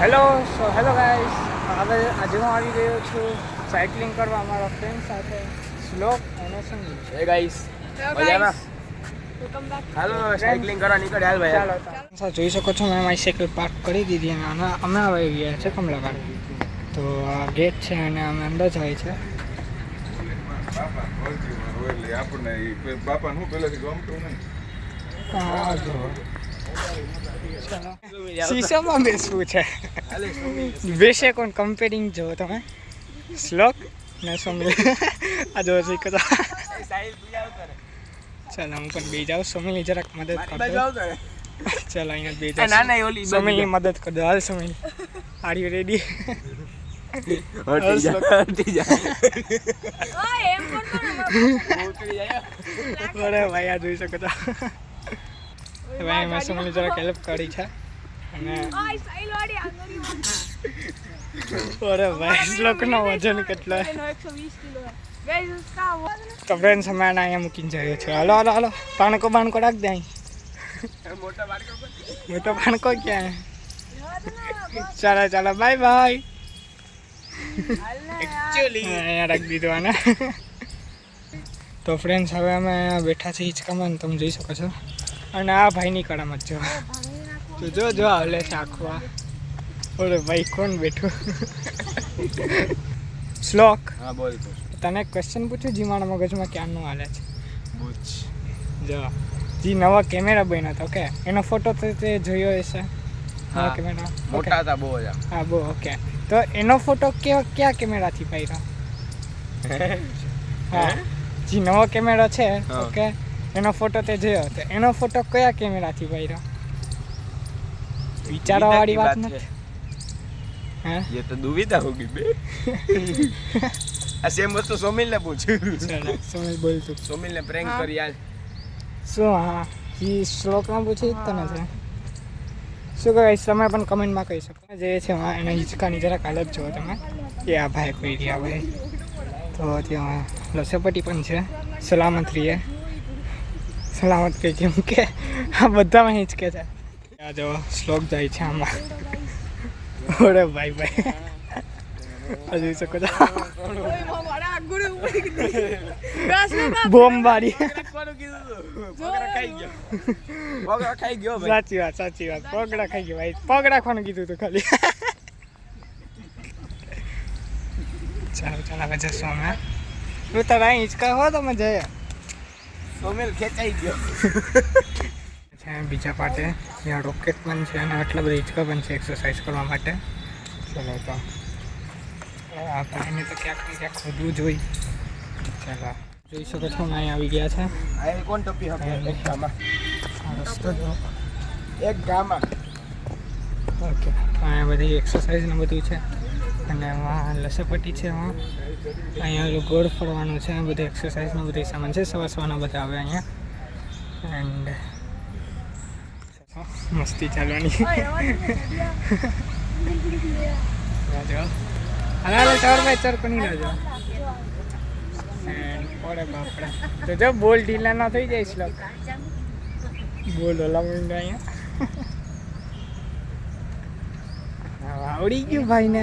Hello so hello guys હવે આજે હું આવી ગયો છું સાયકલિંગ કરવા મારા ફ્રેન્ડ સાથે. શ્લોક અને સંગીત. હે ગાઈસ મજામાં? હાલો સાયકલિંગ કરવા નીકળ હાલ ભાઈ. ચાલો જોઈ શકો છો મેં મારી સાયકલ પાર્ક કરી દીધી અને અમે અમે આવી ગયા છે કમલાકાર તો આ ગેટ છે અને અમે અંદર જાય છે. બાપા એટલે આપણને બાપાને શું ગમતું નહીં? શીશામાં બેસવું છે. બેસે કોણ? કમ્પેરિંગ જો તમે. શ્લોક ને સમીર આ જો શીખો ચાલો હું પણ બે જાઉં. સમીરની જરાક મદદ કરતો ચાલો અહીંયા બે ના જાઉં. ના ઓલી સમીરની મદદ કરજો દો. હાલ સમીર આર યુ રેડી અરે ભાઈ આ જોઈ શકો તો ભાઈ મેં સમીરની જરાક હેલ્પ કરી છે. અને અરે ભાઈ શ્લોકનો વજન કેટલો? તો ફ્રેન્ડ અમે આને અહીંયા મૂકીને જઈએ છીએ. હાલો હાલો હાલો. પાણકો બાણકો રાખ દે અહીં. મોટા પાણકો ક્યાં ચાલો ચાલો બાય બાય અહીંયા રાખી દીધું આને. તો ફ્રેન્ડ્સ હવે અમે બેઠા છીએ હિંચકામાં તમે જોઈ શકો છો. અને આ ભાઈની કડામત જો તો જો જો આવલે શાખવા ઓરે ભાઈ કોણ બેઠું? શ્લોક? હા બોલ તને ક્વેશ્ચન પૂછ્યું જી મારા મગજમાં ક્યારનું હાલે છે? પૂછ જો. જી નવા કેમેરા બન્યા હતા ઓકે? એનો ફોટો તો તે જોયો હશે. હા. કેમેરા. મોટા હતા બહુ જ હા બહુ ઓકે. તો એનો ફોટો કેવા કયા કેમેરાથી પાડ્યો? હા. જી નવો કેમેરા છે ઓકે? એનો ફોટો તે જોયો હતો એનો ફોટો કયા કેમેરાથી પાડ્યો વિચારવા વાળી વાત નથી? હા? એ તો દુવિધા હોગી બે. આ સેમ વસ્તુ સોમિલને પૂછ્યું. સોમિલ બોલ તું. સોમિલને પ્રેન્ક કરી યાર શું હા? એ શ્લોકમાં પૂછી તને છે? શું કહેવાય તમે પણ કમેન્ટમાં કહી શકો. જે છે હા એના હિચકાની જરાક અલગ જુઓ તમે. એ આ ભાઈ કોઈ રહ્યા ભાઈ તો ત્યાં લસપટી પણ છે. સલામત રહીએ. સલામત કે કેમ કે આ બધામાં હિંચકે છે. આ જો શ્લોક જાય છે આમાં. ઓરે ભાઈ ભાઈ. જોઈ શકો છો. બોમ્બ પગડા પગડા ભાઈ સાચી વાત સાચી વાત. પગડા ખાઈ ગયો ભાઈ. પગ રાખવાનું કીધું તું ખાલી. ચાલો ચાલો, હવે જશું અમે. તું તારા હિંચકા હો તો મજા આવે સોમિલ ખેંચાઈ ગયો. છે બીજા પાટે ત્યાં રોકેટ પણ છે અને આટલા બધા હિંચકા પણ છે એક્સરસાઇઝ કરવા માટે. ચલો તો. આ ભાઈને તો ક્યાંક ને ક્યાંક ખોદવું જોઈ ચાલો. જોઈ શકો છો અમે અહીં આવી ગયા છે. અહીં કોણ ટોપી હવે એક ગામાં. રસ્તો જો એક ગામાં. ઓકે. અહીંયા બધી એક્સરસાઇઝ ને બધું છે. અને એમાં લસપટ્ટી છે એમાં અહીંયા ઓલું ગોળ ફરવાનું છે બધું એક્સરસાઇઝનું બધું સામાન છે, સવાર સવારના બધા આવે અહીંયા. એન્ડ મસ્તી ચાલવાની. હાલો હાલો, ચાર ભાઈ ચાર રાજો? ઓરે જો, બોલ ઢીલા થઈ જાય શ્લોક. બોલ ઓલા મીંડા અહીંયા. આવડી ગયું ભાઈને.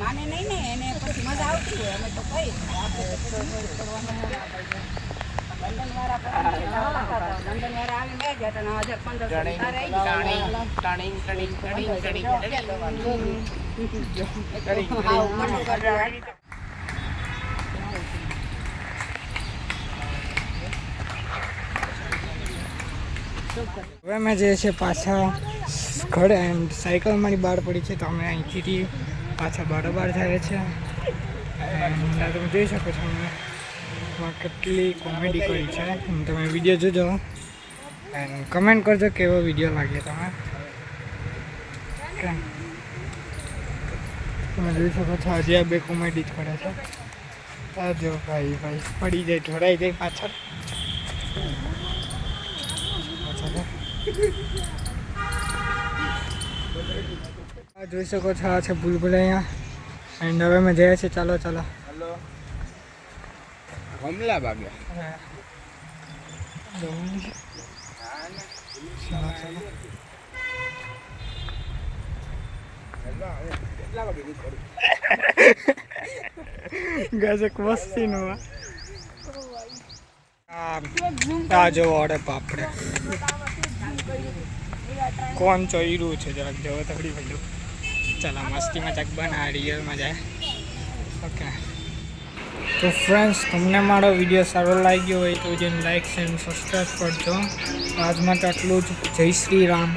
માને નહીં ને એને પછી મજા આવતી હોય. અમે તો કઈ. હવે અમે જે છે પાછા ઘરે એમ સાયકલ મારી બહાર પડી છે તો અમે અહીંથી પાછા બરોબર થાય છે. તમે જોઈ શકો છો કેટલી કોમેડી કરી છે. તમે વીડિયો જોજો. એન્ડ કમેન્ટ કરજો કેવો વીડિયો લાગે તમે તમે જોઈ શકો છો, હજી આ બે કોમેડી જ કરે છે. આ જો ભાઈ ભાઈ પડી જાય, ઢોળાઈ જાય પાછળ. પાછળ. આ જોઈ શકો છો આ છે અહીંયા એન્ડ હવે અમે જઈએ છીએ ચાલો ચાલો. હલો. ગમલા નીકળું ગજક મસ્તી નું આ આ અરે બાપડે કોણ ચોયરું છે જરાક જવો તકડી પેલું ચાલો મસ્તીમાં ચાક બના રિયલ મજા. ઓકે તો ફ્રેન્ડ્સ તમને મારો વીડિયો સારો લાગ્યો હોય તો જેમ લાઇક એન્ડ સબસ્ક્રાઈબ કરજો. આજ માટે આટલું જ. જય શ્રી રામ.